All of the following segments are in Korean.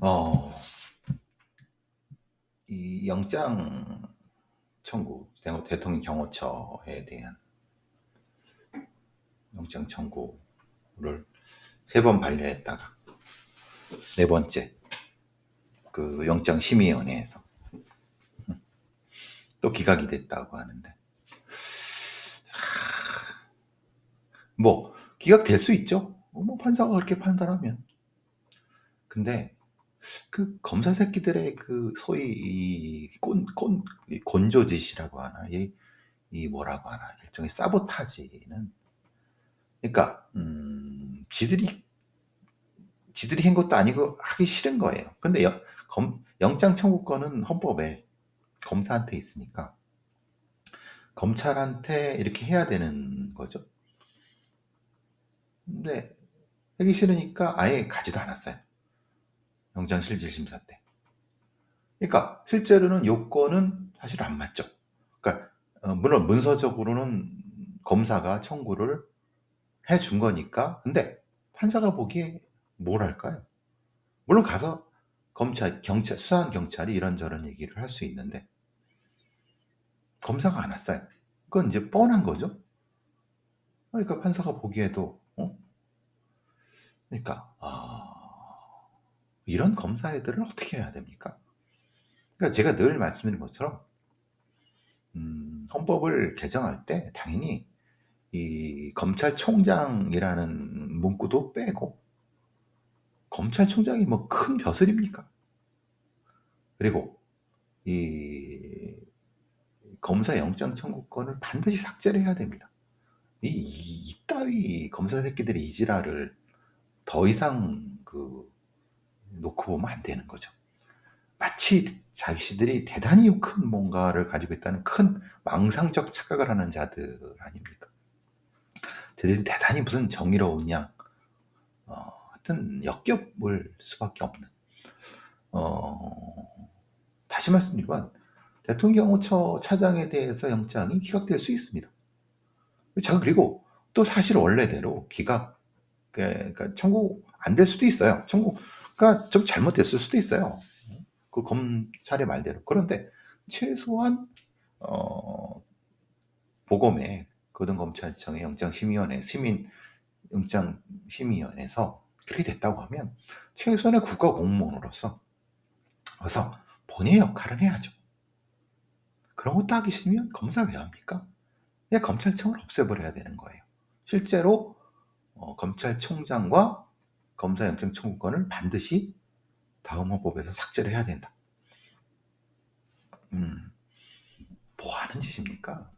어, 이 영장 청구, 대- 대통령 경호처에 대한 영장 청구를 세 번 반려했다가 네 번째 그 영장 심의위원회에서 또 기각이 됐다고 하는데 뭐 기각될 수 있죠. 뭐 판사가 그렇게 판단하면. 근데 그 검사 새끼들의 그 소위 이 꼰, 꼰, 이 곤조짓이라고 하나, 이, 이 뭐라고 하나, 일종의 사보타지는, 그러니까, 음, 지들이, 지들이 한 것도 아니고 하기 싫은 거예요. 근데 영, 검, 영장 청구권은 헌법에 검사한테 있으니까, 검찰한테 이렇게 해야 되는 거죠. 근데 하기 싫으니까 아예 가지도 않았어요. 영장실질심사 때. 그러니까 실제로는 요건은 사실 안 맞죠. 그러니까 어, 물론 문서적으로는 검사가 청구를 해 준 거니까 근데 판사가 보기에 뭘 할까요? 물론 가서 검찰, 경찰, 수사한 경찰이 이런저런 얘기를 할 수 있는데 검사가 안 왔어요. 그건 이제 뻔한 거죠. 그러니까 판사가 보기에도 어? 그러니까 아, 이런 검사 애들을 어떻게 해야 됩니까? 그러니까 제가 늘 말씀드린 것처럼 음, 헌법을 개정할 때 당연히 이 검찰총장이라는 문구도 빼고 검찰총장이 뭐 큰 벼슬입니까? 그리고 이 검사 영장 청구권을 반드시 삭제를 해야 됩니다. 이, 이, 이따위 검사 새끼들의 이지라를 더 이상 그 놓고 보면 안 되는 거죠. 마치 자기들이 대단히 큰 뭔가를 가지고 있다는 큰 망상적 착각을 하는 자들 아닙니까? 저들이 대단히 무슨 정의로운 양, 어, 하여튼 역겹을 수밖에 없는. 어, 다시 말씀드리면 대통령처 차장에 대해서 영장이 기각될 수 있습니다. 자 그리고 또 사실 원래대로 기각, 그러니까 청구 안 될 수도 있어요. 청구 가좀 잘못됐을 수도 있어요. 그 검찰의 말대로. 그런데 최소한 어, 보검에 고등검찰청의 영장심의위원회, 시민 영장심의위원회에서 그렇게 됐다고 하면 최소한의 국가 공무원으로서 어서 본인의 역할을 해야죠. 그런 것도 하기 싫으면 검사 왜 합니까? 그냥 검찰청을 없애버려야 되는 거예요. 실제로 어, 검찰총장과 검사 영장 청구권을 반드시 다음 헌법에서 삭제를 해야 된다. 음, 뭐 하는 짓입니까?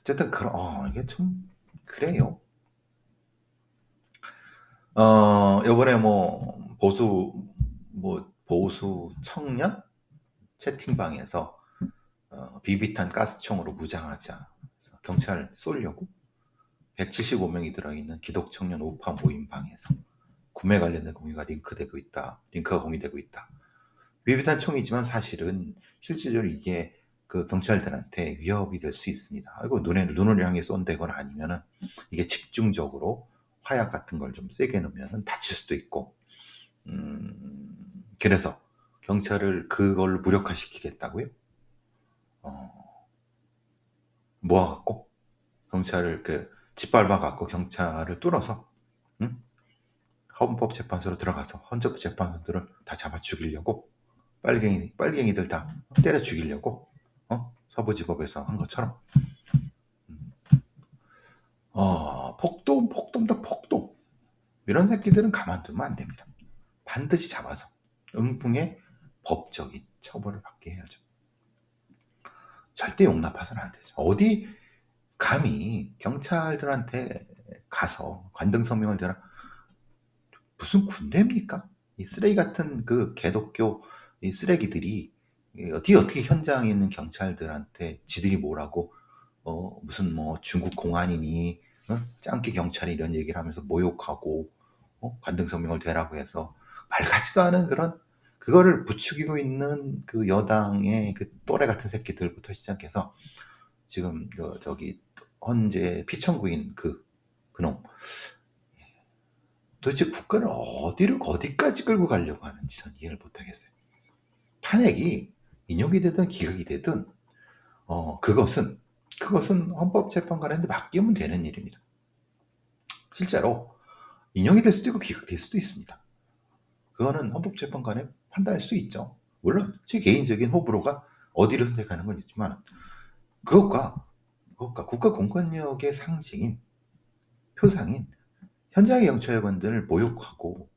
어쨌든 그런 어, 이게 좀 그래요. 어, 요번에 뭐 보수 뭐 보수 청년 채팅방에서 어, 비비탄 가스총으로 무장하자 경찰 쏠려고 175명이 들어있는 기독 청년 우파 모임 방에서 구매 관련된 공유가 링크되고 있다. 링크가 공유되고 있다. 비비탄 총이지만 사실은 실질적으로 이게 그 경찰들한테 위협이 될 수 있습니다. 아이고 눈에 눈을 향해 쏜다거나 아니면은 이게 집중적으로 화약 같은 걸 좀 세게 넣으면 다칠 수도 있고, 음, 그래서 경찰을 그걸 무력화시키겠다고요? 어, 모아갖고 경찰을 그 짓밟아갖고 경찰을 뚫어서 응? 헌법 재판소로 들어가서 헌법 재판소들을 다 잡아 죽이려고 빨갱이 빨갱이들 다 때려 죽이려고 어? 서부지법에서 한 것처럼 음. 어, 폭도 폭도다 폭도 이런 새끼들은 가만두면 안 됩니다. 반드시 잡아서 응풍의 법적인 처벌을 받게 해야죠. 절대 용납해서는 안 되죠. 어디 감히 경찰들한테 가서 관등 성명을 대라 무슨 군대입니까? 이 쓰레기 같은 그 개독교 이 쓰레기들이 어떻게 어떻게 현장에 있는 경찰들한테 지들이 뭐라고 어 무슨 뭐 중국 공안이니 어? 짱깨 경찰이 이런 얘기를 하면서 모욕하고 어? 관등 성명을 대라고 해서 말 같지도 않은 그런 그거를 부추기고 있는 그 여당의 그 또래 같은 새끼들부터 시작해서 지금 저, 기 헌재 피청구인 그 그놈 도대체 국가를 어디로 어디까지 끌고 가려고 하는지 전 이해를 못하겠어요. 탄핵이 인용이 되든 기각이 되든 어 그것은 그것은 헌법재판관한테 맡기면 되는 일입니다. 실제로 인용이 될 수도 있고 기각될 수도 있습니다. 그거는 헌법재판관에 판단할 수 있죠. 물론 제 개인적인 호불호가 어디를 선택하는 건 있지만 그것과 그것과 국가 공권력의 상징인 표상인 현장의 경찰관들을 모욕하고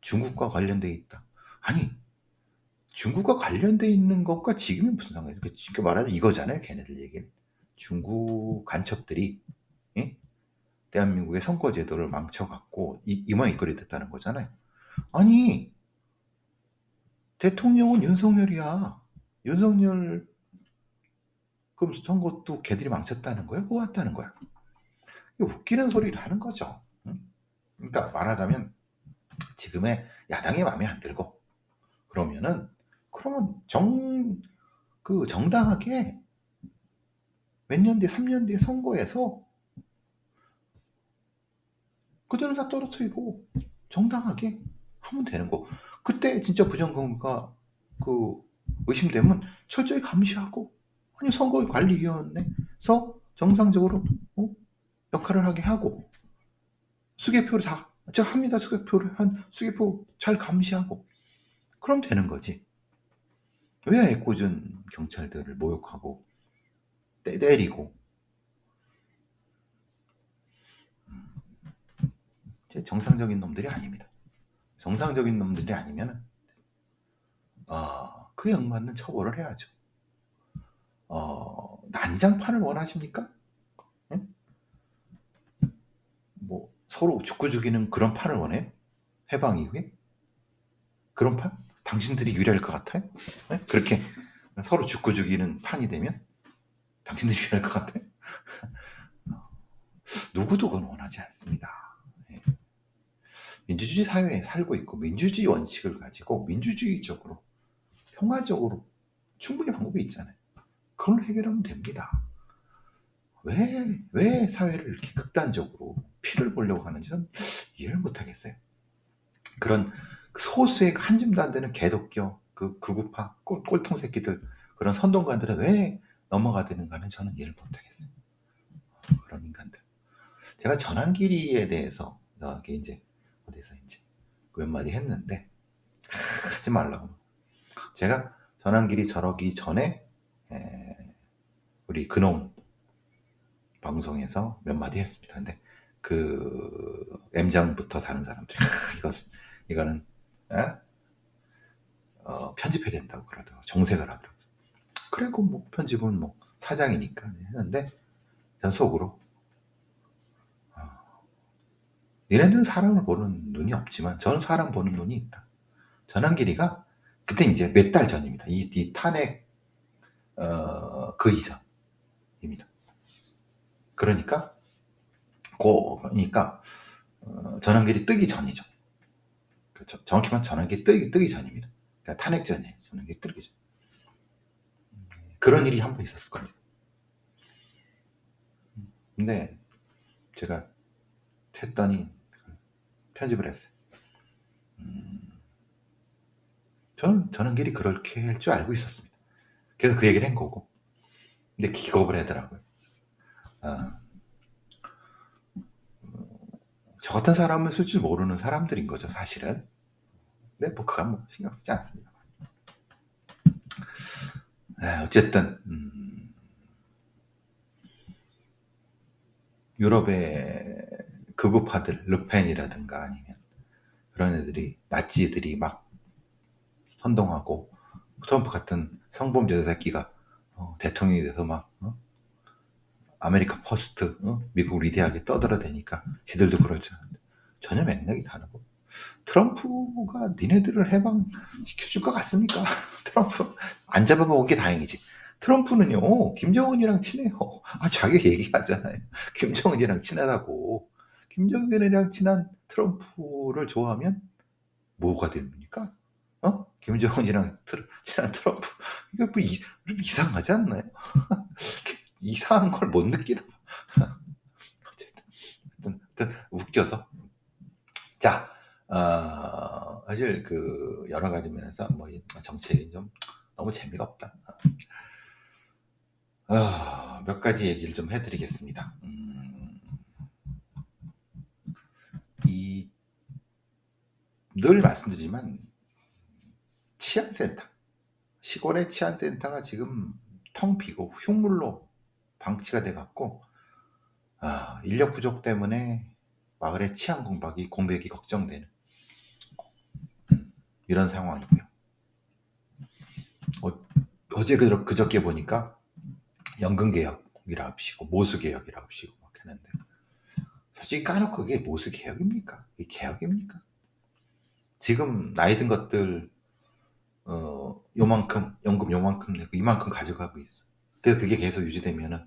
중국과 관련돼 있다. 아니 중국과 관련돼 있는 것과 지금이 무슨 상관이에요? 지금 말하는 이거잖아요. 걔네들 얘기는 중국 간첩들이 예? 대한민국의 선거 제도를 망쳐갖고 이, 이 모양 이꼴이 됐다는 거잖아요. 아니 대통령은 윤석열이야. 윤석열 그럼 선거도 걔들이 망쳤다는 거야? 뭐왔다는 거야? 웃기는 소리를 하는 거죠. 그러니까 말하자면 지금의 야당이 마음에 안 들고 그러면은 그러면 정 그 정당하게 몇 년 뒤에 3년 뒤에 선거에서 그대로 다 떨어뜨리고 정당하게 하면 되는 거. 그때 진짜 부정선거가 그 의심되면 철저히 감시하고 아니 선거관리위원회에서 정상적으로 어? 역할을 하게 하고 수개표를 다 제가 합니다 수개표를 한 수개표 잘 감시하고 그럼 되는 거지. 왜 애꿎은 경찰들을 모욕하고 때 때리고 정상적인 놈들이 아닙니다. 정상적인 놈들이 아니면 어, 그 역맞는 처벌을 해야죠. 어, 난장판을 원하십니까? 응? 뭐 서로 죽고 죽이는 그런 판을 원해요? 해방 이후에? 그런 판? 당신들이 유리할 것 같아요? 네? 그렇게 서로 죽고 죽이는 판이 되면 당신들이 유리할 것 같아요? 누구도 그건 원하지 않습니다. 민주주의 사회에 살고 있고 민주주의 원칙을 가지고 민주주의적으로 평화적으로 충분히 방법이 있잖아요. 그걸 해결하면 됩니다. 왜, 왜 사회를 이렇게 극단적으로 피를 보려고 하는지 는 이해를 못하겠어요. 그런 소수의 한 줌도 안 되는 개독교, 그 극우파, 꼴, 통 새끼들, 그런 선동가들은 왜 넘어가되는가는 저는 이해를 못하겠어요. 그런 인간들. 제가 전환길이에 대해서 여기 이제 어디서 이제 몇 마디 했는데 하지 말라고. 제가 전환길이 저러기 전에 에, 우리 근홍 방송에서 몇 마디 했습니다. 근데 그 M장부터 사는 사람들이 이거 이거는 에? 어, 편집해야 된다고 그러더라고 정색을 하더라고. 그래 그뭐 편집은 뭐 사장이니까 했는데 전 속으로 얘네들은 사람을 보는 눈이 없지만 저는 사람 보는 눈이 있다. 전환길이가 그때 이제 몇 달 전입니다. 이, 이 탄핵 어, 그 이전입니다. 그러니까 고 그러니까 어, 전환길이 뜨기 전이죠. 그렇죠. 정확히 말하면 전환길이 뜨기, 뜨기 전입니다. 그러니까 탄핵 전이에요. 전환길이 뜨기 전. 그런 일이 한 번 있었을 겁니다. 근데 제가 했더니 편집을 했어요. 음, 저는 전환길이 그렇게 할 줄 알고 있었습니다. 그래서 그 얘기를 한 거고. 근데 기겁을 하더라고요. 어, 저 같은 사람을 쓸 줄 모르는 사람들인 거죠, 사실은. 근데 뭐 그건 뭐 신경 쓰지 않습니다. 네, 어쨌든 음, 유럽의 극우파들, 르펜이라든가 아니면 그런 애들이 나치들이 막 선동하고 트럼프 같은 성범죄 새끼가 어, 대통령이 돼서 막 어? 아메리카 퍼스트 어? 미국 리디하게 떠들어대니까 지들도 그렇죠. 전혀 맥락이 다르고 트럼프가 니네들을 해방시켜줄 것 같습니까? 트럼프 안 잡아먹은 게 다행이지. 트럼프는요 김정은이랑 친해요. 아 자기 얘기하잖아요. 김정은이랑 친하다고. 김정은이랑 친한 트럼프를 좋아하면 뭐가 됩니까? 어? 김정은이랑 트러, 친한 트럼프 이거 뭐 이, 이상하지 않나요? 이상한 걸 못 느끼나 봐. 어쨌든, 어쨌든 웃겨서 자, 어, 사실 그 여러 가지 면에서 뭐 정책이 좀 너무 재미가 없다. 어, 몇 가지 얘기를 좀 해드리겠습니다. 음, 이, 늘 말씀드리지만 치안센터, 시골의 치안센터가 지금 텅 비고 흉물로 방치가 돼 갖고 아, 인력 부족 때문에 마을의 치안 공박이 공백이 걱정되는 이런 상황이고요. 어, 제 그, 그저께 보니까 연금개혁이라 합시고 모수개혁이라 합시고 막 했는데 솔직히 까놓고 그게 모수개혁입니까? 개혁입니까? 지금 나이 든 것들 어, 요만큼 연금 요만큼 내고 이만큼 가져가고 있어. 그래서 그게 계속 유지되면은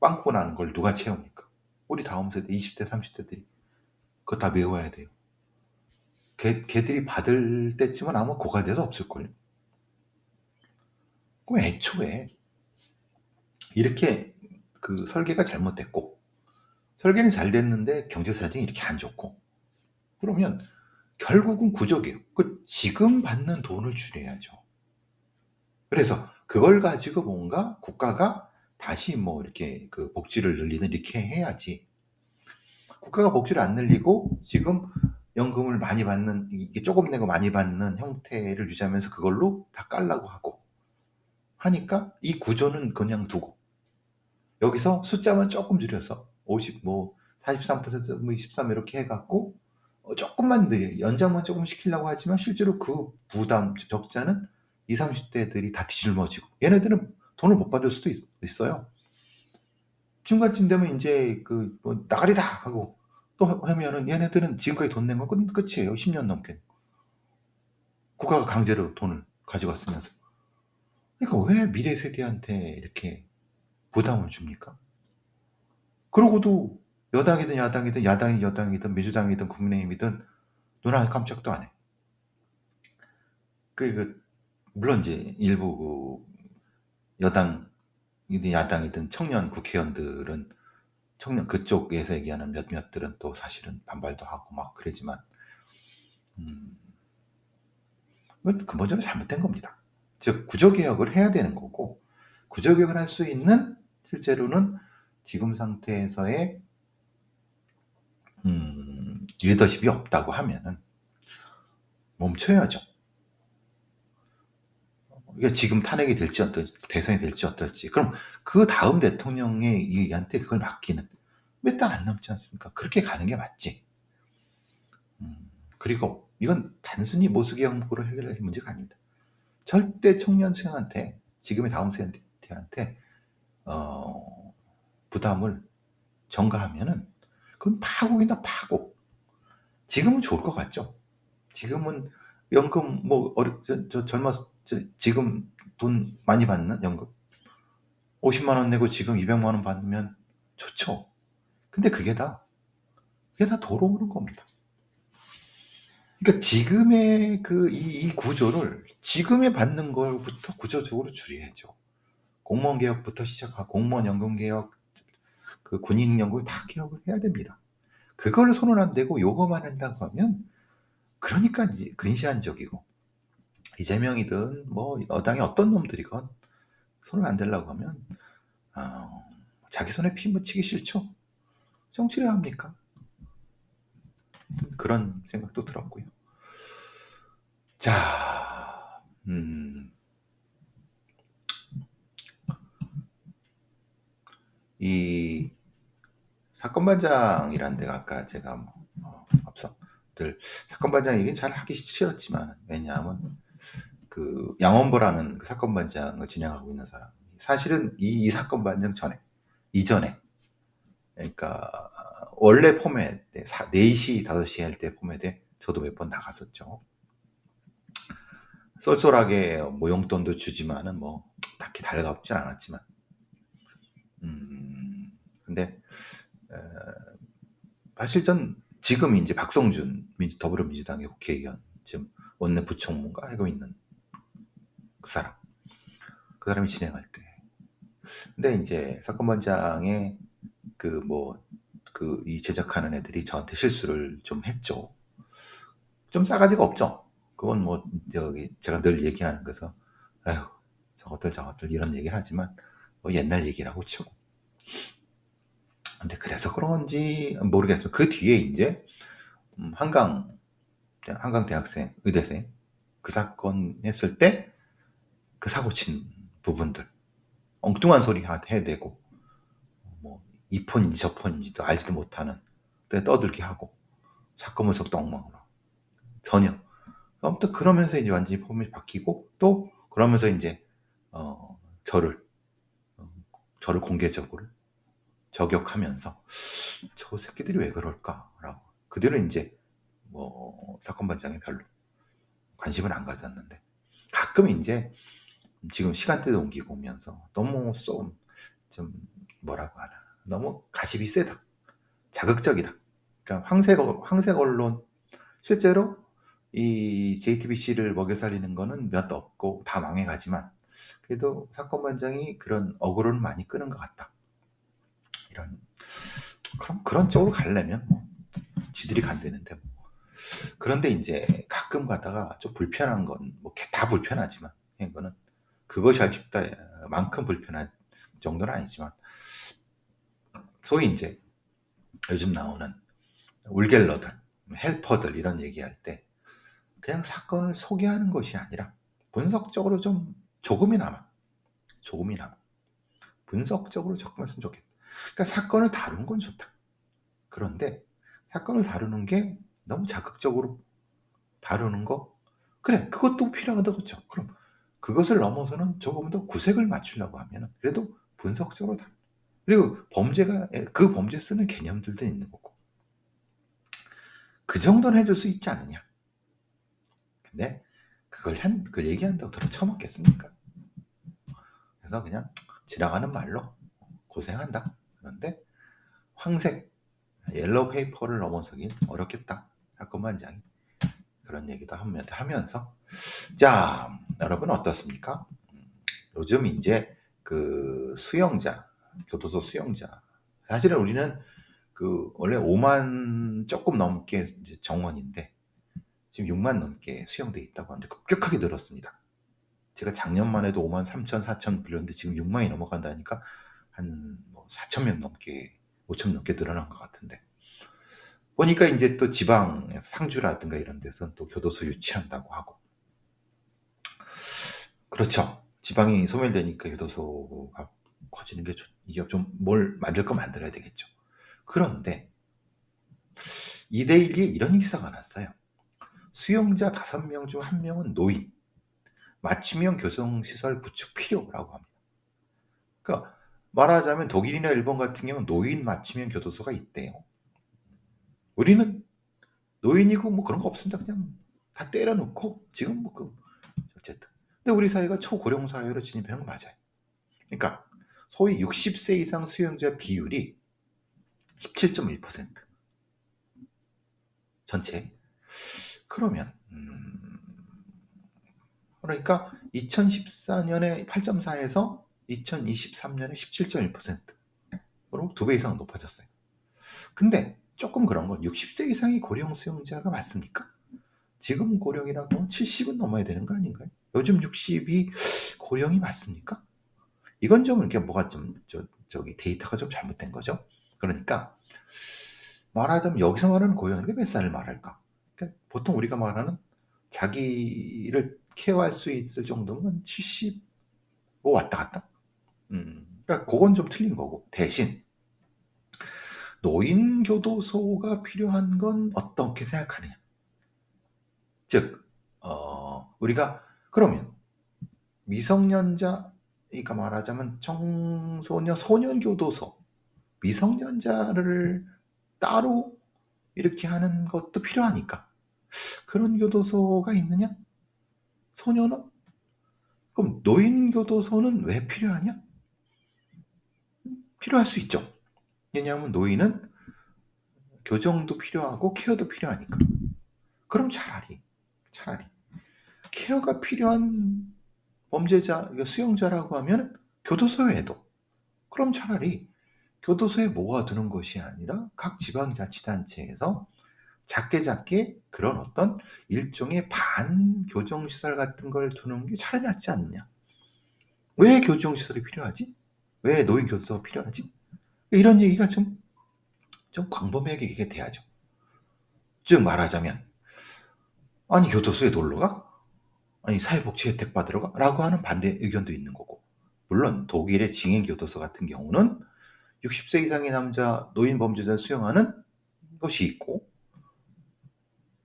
빵꾸 나는 걸 누가 채웁니까? 우리 다음 세대 20대 30대들이 그거 다 메워야 돼요. 걔, 걔들이 받을 때쯤은 아마 고갈돼도 없을걸요. 그럼 애초에 이렇게 그 설계가 잘못됐고 설계는 잘 됐는데 경제 사정이 이렇게 안 좋고 그러면 결국은 구조개요. 그 지금 받는 돈을 줄여야죠. 그래서 그걸 가지고 뭔가 국가가 다시 뭐 이렇게 그 복지를 늘리는 이렇게 해야지. 국가가 복지를 안 늘리고 지금 연금을 많이 받는 이게 조금 내고 많이 받는 형태를 유지하면서 그걸로 다 깔라고 하고 하니까 이 구조는 그냥 두고 여기서 숫자만 조금 줄여서 50 뭐 43%뭐 23 이렇게 해갖고 어, 조금만 더 연장만 조금 시키려고 하지만 실제로 그 부담 적자는 20, 30대들이 다 뒤질머지고 얘네들은 돈을 못 받을 수도 있, 어요 중간쯤 되면 이제 그 뭐 나가리다 하고 또 하면은 얘네들은 지금까지 돈 낸 건 끝이에요. 10년 넘게. 국가가 강제로 돈을 가져갔으면서. 그러니까 왜 미래 세대한테 이렇게 부담을 줍니까? 그러고도 여당이든 야당이든 야당이 여당이든 민주당이든 국민의힘이든 눈 하나 깜짝도 안 해. 그, 그 물론 이제 일부 그 여당이든 야당이든 청년 국회의원들은 청년 그쪽에서 얘기하는 몇몇들은 또 사실은 반발도 하고 막 그러지만 음, 근본적으로 잘못된 겁니다. 즉 구조개혁을 해야 되는 거고 구조개혁을 할 수 있는 실제로는 지금 상태에서의 음, 리더십이 없다고 하면은 멈춰야죠. 이게 지금 탄핵이 될지 어떨지, 대선이 될지 어떨지. 그럼 그 다음 대통령의 이한테 그걸 맡기는 몇 달 안 남지 않습니까? 그렇게 가는 게 맞지. 음, 그리고 이건 단순히 모수기 형국으로 해결할 문제가 아닙니다. 절대 청년층한테 지금의 다음 세대한테 어, 부담을 전가하면은 그건 파국이나 파국. 지금은 좋을 것 같죠. 지금은 연금 뭐 어려 저, 저 젊었 저, 지금 돈 많이 받는 연금 50만 원 내고 지금 200만 원 받으면 좋죠. 근데 그게 다 그게 다 돌아오는 겁니다. 그러니까 지금의 그이 구조를 지금에 받는 걸부터 구조적으로 줄여야죠. 공무원 개혁부터 시작하고 공무원 연금 개혁, 그 군인 연금 다 개혁을 해야 됩니다. 그걸 손을 안 대고 요거만 한다고 하면 그러니까 근시안적이고 이재명이든 뭐 여당의 어떤 놈들이건 손을 안 대려고 하면 어, 자기 손에 피 묻히기 싫죠. 정치를 합니까? 그런 생각도 들었고요. 자, 음, 이 사건반장이라는 데가 아까 제가 뭐, 어, 앞서 들 사건반장 얘기는 잘 하기 싫었지만 왜냐하면 그 양원보라는 그 사건반장을 진행하고 있는 사람 사실은 이, 이 사건반장 전에 이전에 그러니까 원래 포맷 4시 5시 할 때 포맷에 저도 몇 번 나갔었죠. 쏠쏠하게 뭐 용돈도 주지만은 뭐 딱히 달가없진 않았지만 음 근데 에, 사실 전 지금 이제 박성준 민주, 더불어민주당의 국회의원 지금 원내 부총무가 하고 있는 그 사람 그 사람이 진행할 때 근데 이제 사건반장의 그뭐 그 이 제작하는 애들이 저한테 실수를 좀 했죠. 좀 싸가지가 없죠. 그건 뭐 저기 제가 늘 얘기하는 거서 아휴 저것들 저것들 이런 얘기를 하지만 뭐 옛날 얘기라고 치고. 근데 그래서 그런지 모르겠어요. 그 뒤에 이제 음, 한강 한강 대학생 의대생 그 사건 했을 때 그 사고 친 부분들. 엉뚱한 소리 해대고 뭐 이 폰인지 저 폰인지도 알지도 못하는 떠들게 하고 사건 분석도 엉망으로. 전혀. 아무튼 그러면서 이제 완전히 폼이 바뀌고 또 그러면서 이제 어 저를 어, 저를 공개적으로 저격하면서 저 새끼들이 왜 그럴까라고. 그들은 이제 뭐 사건 반장에 별로 관심을 안 가졌는데 가끔 이제 지금 시간대도 옮기고 오면서 너무 좀, 좀 뭐라고 하나 너무 가십이 세다. 자극적이다. 그러니까 황색 황색 언론 실제로 이 JTBC를 먹여 살리는 거는 몇 없고 다 망해가지만 그래도 사건 반장이 그런 어그로를 많이 끄는 것 같다. 이런 그럼 그런 쪽으로 가려면 뭐 지들이 간대는데 뭐. 그런데 이제 가끔 가다가 좀 불편한 건 뭐 다 불편하지만 이거는 그것이 아쉽다만큼 불편한 정도는 아니지만 소위 이제 요즘 나오는 울갤러들, 헬퍼들 이런 얘기할 때 그냥 사건을 소개하는 것이 아니라 분석적으로 좀 조금이나마 조금이나마 분석적으로 접근했으면 좋겠다. 그러니까 사건을 다루는 건 좋다. 그런데 사건을 다루는 게 너무 자극적으로 다루는 거 그래 그것도 필요하다 그렇죠. 그럼 그것을 넘어서는 조금 더 구색을 맞추려고 하면 그래도 분석적으로 다 그리고 범죄가 그 범죄 쓰는 개념들도 있는 거고 그 정도는 해줄 수 있지 않느냐. 근데 그걸 한, 그 얘기한다고 들어 처먹겠습니까? 그래서 그냥 지나가는 말로 고생한다. 그런데 황색 옐로우 페이퍼를 넘어서긴 어렵겠다. 사건 반장이 그런 얘기도 하면서 자 여러분 어떻습니까? 요즘 이제 그 수영자 교도소 수영자 사실은 우리는 그 원래 5만 조금 넘게 정원인데 지금 6만 넘게 수용돼 있다고 하는데 급격하게 늘었습니다. 제가 작년만 해도 5만 3천, 4천 불렸는데 지금 6만이 넘어간다니까 한뭐 4천 명 넘게, 5천 넘게 늘어난 것 같은데. 보니까 이제 또 지방 상주라든가 이런 데서는 또 교도소 유치한다고 하고. 그렇죠. 지방이 소멸되니까 교도소가 커지는 게 이게 좀 뭘 만들 거 만들어야 되겠죠. 그런데 2대1에 이런 기사가 났어요. 수용자 5명 중 1명은 노인, 맞춤형 교정시설 구축 필요라고 합니다. 그러니까 말하자면 독일이나 일본 같은 경우는 노인 맞춤형 교도소가 있대요. 우리는 노인이고 뭐 그런 거 없습니다. 그냥 다 때려놓고 지금 뭐 그 어쨌든. 근데 우리 사회가 초고령 사회로 진입하는 건 맞아요. 그러니까 소위 60세 이상 수용자 비율이 17.1% 전체 그러면 음, 그러니까 2014년에 8.4에서 2023년에 17.1%로 두 배 이상 높아졌어요. 근데 조금 그런 건 60세 이상이 고령 수용자가 맞습니까? 지금 고령이라고 하면 70은 넘어야 되는 거 아닌가요? 요즘 60이 고령이 맞습니까? 이건 좀 이렇게 뭐가 좀 저, 저기 데이터가 좀 잘못된 거죠. 그러니까 말하자면 여기서 말하는 고령이 몇 살을 말할까? 그러니까 보통 우리가 말하는 자기를 케어할 수 있을 정도면 75 왔다 갔다. 음, 그러니까 그건 좀 틀린 거고 대신 노인 교도소가 필요한 건 어떻게 생각하느냐. 즉, 어, 우리가 그러면 미성년자, 그러니까 말하자면 청소년 소년 교도소, 미성년자를 따로 이렇게 하는 것도 필요하니까 그런 교도소가 있느냐? 소녀는? 그럼 노인 교도소는 왜 필요하냐? 필요할 수 있죠. 왜냐하면 노인은 교정도 필요하고 케어도 필요하니까. 그럼 차라리, 차라리 케어가 필요한 범죄자, 수용자라고 하면 교도소에도 그럼 차라리 교도소에 모아두는 것이 아니라 각 지방자치단체에서 작게 작게 그런 어떤 일종의 반교정시설 같은 걸 두는 게 차라리 낫지 않느냐. 왜 교정시설이 필요하지? 왜 노인 교도소가 필요하지? 이런 얘기가 좀, 좀 광범위하게 얘기가 돼야죠. 즉 말하자면, 아니, 교도소에 놀러 가? 아니, 사회복지 혜택 받으러 가? 라고 하는 반대 의견도 있는 거고. 물론, 독일의 징행교도소 같은 경우는 60세 이상의 남자 노인 범죄자를 수용하는 것이 있고,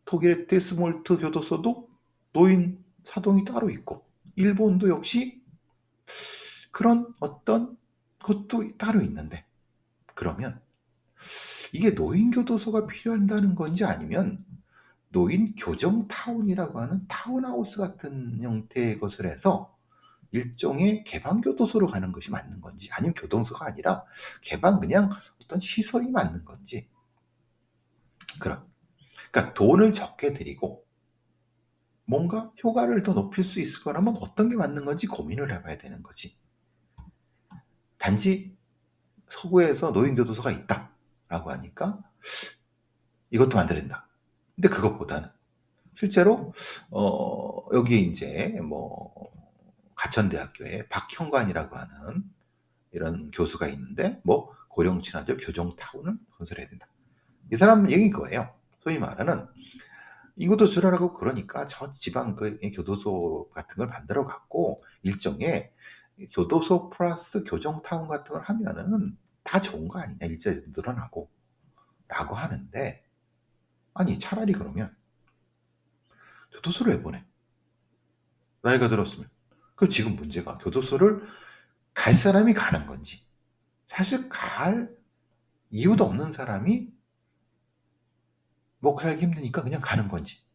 독일의 데스몰트 교도소도 노인 사동이 따로 있고, 일본도 역시 그런 어떤 것도 따로 있는데, 그러면 이게 노인 교도소가 필요한다는 건지 아니면 노인 교정 타운이라고 하는 타운하우스 같은 형태의 것을 해서 일종의 개방 교도소로 가는 것이 맞는 건지 아니면 교도소가 아니라 개방 그냥 어떤 시설이 맞는 건지 그런 그러니까 돈을 적게 들이고 뭔가 효과를 더 높일 수 있을 거라면 어떤 게 맞는 건지 고민을 해봐야 되는 거지. 단지 서구에서 노인교도소가 있다라고 하니까 이것도 만들어낸다. 근데 그것보다는 실제로 어 여기 이제 뭐 가천대학교에 박형관이라고 하는 이런 교수가 있는데 뭐 고령 친화적 교정 타운을 건설해야 된다. 이 사람 얘기인 거예요. 소위 말하는 인구도 줄어라고 그러니까 저 지방 그 교도소 같은 걸 만들어 갖고 일종의 교도소 플러스 교정타운 같은 걸 하면은 다 좋은 거 아니냐. 일자리 늘어나고 라고 하는데 아니 차라리 그러면 교도소를 왜 보내? 나이가 들었으면. 그 지금 문제가 교도소를 갈 사람이 가는 건지. 사실 갈 이유도 없는 사람이 먹고 살기 힘드니까 그냥 가는 건지.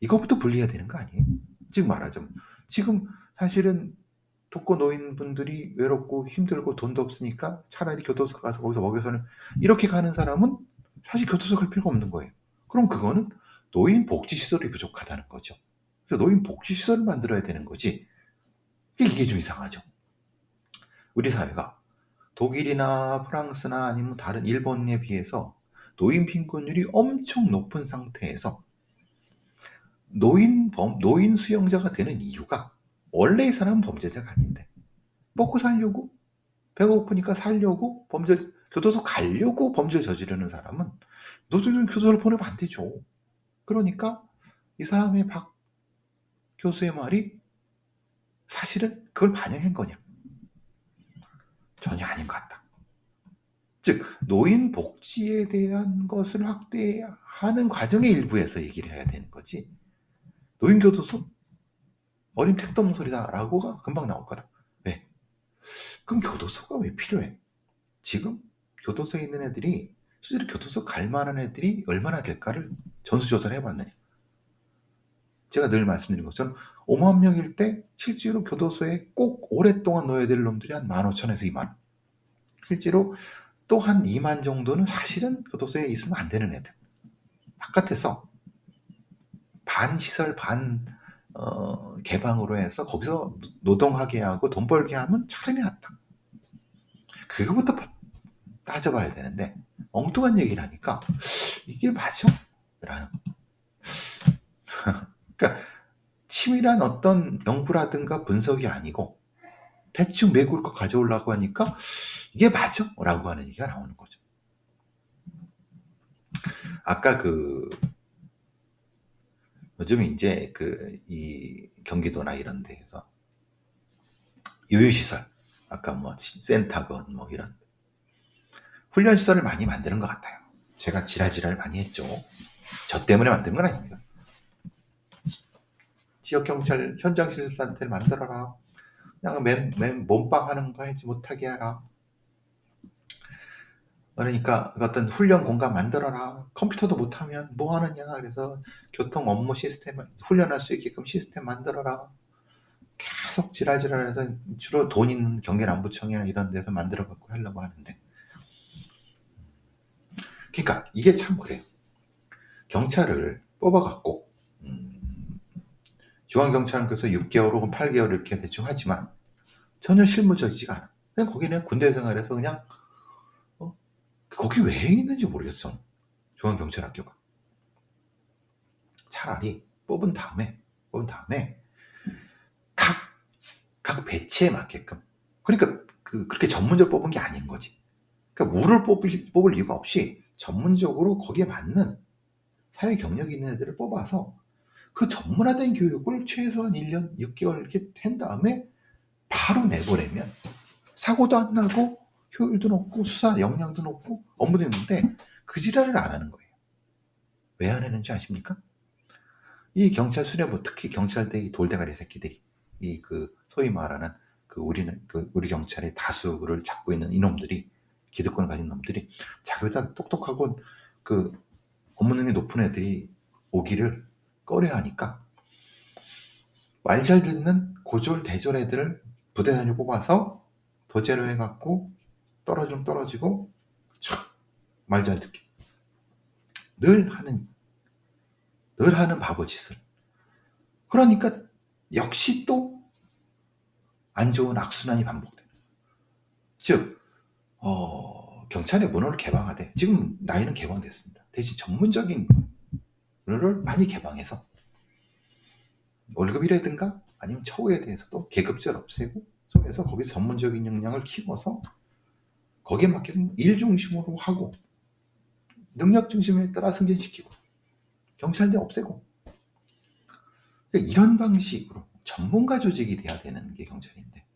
이것부터 분리해야 되는 거 아니에요? 지금 말하자면. 지금 사실은 독거 노인분들이 외롭고 힘들고 돈도 없으니까 차라리 교도소 가서 거기서 먹여서는 이렇게 가는 사람은 사실 교도소 갈 필요가 없는 거예요. 그럼 그거는 노인 복지 시설이 부족하다는 거죠. 그래서 노인 복지 시설을 만들어야 되는 거지. 이게 좀 이상하죠. 우리 사회가 독일이나 프랑스나 아니면 다른 일본에 비해서 노인 빈곤율이 엄청 높은 상태에서 노인 범, 노인 수용자가 되는 이유가 원래 이 사람은 범죄자가 아닌데 먹고 살려고 배가 고프니까 살려고 범죄 교도소 가려고 범죄 저지르는 사람은 노조는 교도소를 보내면 안 되죠. 그러니까 이 사람의 박 교수의 말이 사실은 그걸 반영한 거냐? 전혀 아닌 것 같다. 즉 노인 복지에 대한 것을 확대하는 과정의 일부에서 얘기를 해야 되는 거지. 노인 교도소 어린 택도몽소리다라고가 금방 나올 거다. 왜? 그럼 교도소가 왜 필요해? 지금 교도소에 있는 애들이 실제로 교도소 갈 만한 애들이 얼마나 될까를 전수조사를 해봤느냐. 제가 늘 말씀드린 것처럼 5만 명일 때 실제로 교도소에 꼭 오랫동안 넣어야 될 놈들이 한 15,000에서 2만. 실제로 또 한 2만 정도는 사실은 교도소에 있으면 안 되는 애들. 바깥에서 반 시설, 반 어, 개방으로 해서 거기서 노동하게 하고 돈 벌게 하면 차라리 낫다. 그거부터 따져봐야 되는데 엉뚱한 얘기를 하니까 이게 맞아? 라는 그러니까 치밀한 어떤 연구라든가 분석이 아니고 대충 메굴 거 가져오려고 하니까 이게 맞아? 라고 하는 얘기가 나오는 거죠. 아까 그 요즘 이제 그 이 경기도나 이런 데에서 유유시설 아까 뭐 센터건 뭐 이런 훈련 시설을 많이 만드는 것 같아요. 제가 지랄지랄 많이 했죠. 저 때문에 만든 건 아닙니다. 지역 경찰 현장 실습센터를 만들어라. 그냥 맨, 맨 몸빵 하는 거 하지 못하게 하라. 그러니까 어떤 훈련 공간 만들어라. 컴퓨터도 못하면 뭐 하느냐. 그래서 교통 업무 시스템 훈련할 수 있게끔 시스템 만들어라. 계속 지랄지랄해서 주로 돈 있는 경기남부청이나 이런 데서 만들어 갖고 하려고 하는데. 그러니까 이게 참 그래요. 경찰을 뽑아 갖고 음, 중앙 경찰은 그래서 6개월 혹은 8개월 이렇게 대충 하지만 전혀 실무적이지가 않아. 그냥 거기는 군대 생활에서 그냥 거기 왜 있는지 모르겠어. 중앙경찰학교가. 차라리 뽑은 다음에, 뽑은 다음에, 각, 각 배치에 맞게끔. 그러니까 그, 그렇게 전문적으로 뽑은 게 아닌 거지. 그러니까 우를 뽑을, 뽑을 이유가 없이 전문적으로 거기에 맞는 사회 경력이 있는 애들을 뽑아서 그 전문화된 교육을 최소한 1년 6개월 이렇게 한 다음에 바로 내보내면 사고도 안 나고 효율도 높고 수사 역량도 높고 업무도 있는데 그 지랄을 안 하는 거예요. 왜 안 하는지 아십니까? 이 경찰 수뇌부 특히 경찰대 이 돌대가리 새끼들이 이 그 소위 말하는 그 우리는 그 우리 경찰의 다수를 잡고 있는 이놈들이 기득권을 가진 놈들이 자기보다 똑똑하고 그 업무 능력이 높은 애들이 오기를 꺼려 하니까 말 잘 듣는 고졸 대졸 애들을 부대 단위 뽑아서 도제로 해갖고 떨어지면 떨어지고 말잘 듣게. 늘 하는 늘 하는 바보 짓을. 그러니까 역시 또 안 좋은 악순환이 반복되는. 즉 어, 경찰의 문호를 개방하되 지금 나이는 개방됐습니다. 대신 전문적인 문호를 많이 개방해서 월급이라든가 아니면 처우에 대해서도 계급제를 없애고 속에서 거기서 전문적인 역량을 키워서 거기에 맞게 일 중심으로 하고 능력 중심에 따라 승진시키고 경찰대 없애고 그러니까 이런 방식으로 전문가 조직이 돼야 되는 게 경찰인데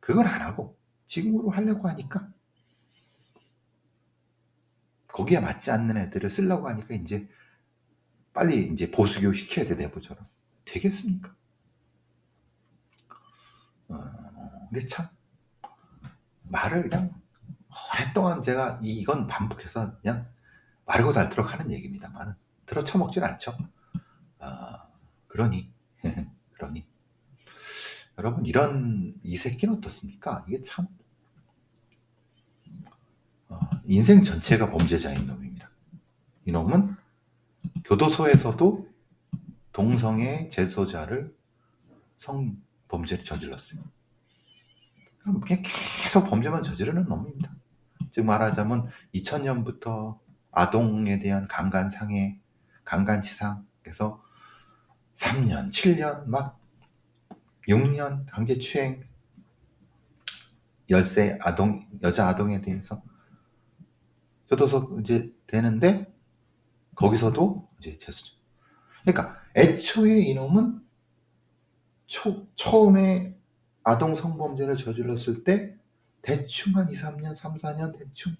그걸 안 하고 지금으로 하려고 하니까 거기에 맞지 않는 애들을 쓰려고 하니까 이제 빨리 이제 보수교육 시켜야 돼 내부처럼 되겠습니까? 어, 근데 참 말을 그냥 오랫동안 제가 이건 반복해서 그냥 마르고 닳도록 하는 얘기입니다만 들어 쳐먹질 않죠. 어, 그러니 그러니 여러분 이런 이 새끼는 어떻습니까? 이게 참 어, 인생 전체가 범죄자인 놈입니다. 이 놈은 교도소에서도 동성애 재소자를 성 범죄를 저질렀어요. 그냥 계속 범죄만 저지르는 놈입니다. 즉 말하자면 2000년부터 아동에 대한 강간 상해, 강간 치상에서 3년, 7년, 막 6년 강제 추행, 열세 아동, 여자 아동에 대해서 교도소 이제 되는데 거기서도 이제 재수죠. 그러니까 애초에 이놈은 초, 처음에 아동 성범죄를 저질렀을 때 대충 한 2, 3년, 3, 4년 대충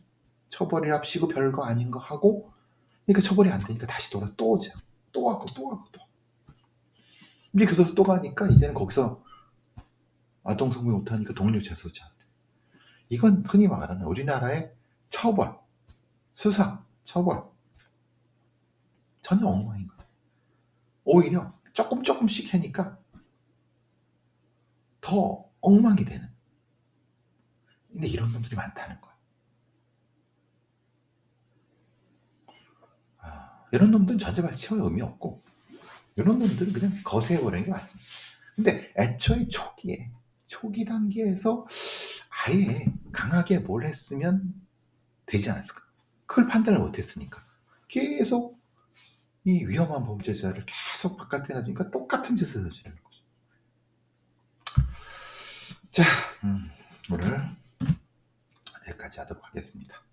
처벌이 합시고 별거 아닌 거 하고 그러니까 처벌이 안 되니까 다시 돌아서 또 오죠. 또 가고 또 가고 또. 이제 교도소 또 가니까 이제는 거기서 아동 성범죄 못하니까 동료 재소자. 이건 흔히 말하는 우리나라의 처벌, 수사, 처벌 전혀 엉망인 거예요. 오히려 조금 조금씩 하니까 더 엉망이 되는. 근데 이런 놈들이 많다는 거예요. 아, 이런 놈들은 전제발치의 의미 없고 이런 놈들은 그냥 거세해버리는 게 맞습니다. 근데 애초에 초기에 초기 단계에서 아예 강하게 뭘 했으면 되지 않았을까? 그걸 판단을 못했으니까 계속 이 위험한 범죄자를 계속 바깥에 놔두니까 똑같은 짓을 저지르는 거죠. 자, 음, 오늘 여기까지 하도록 하겠습니다.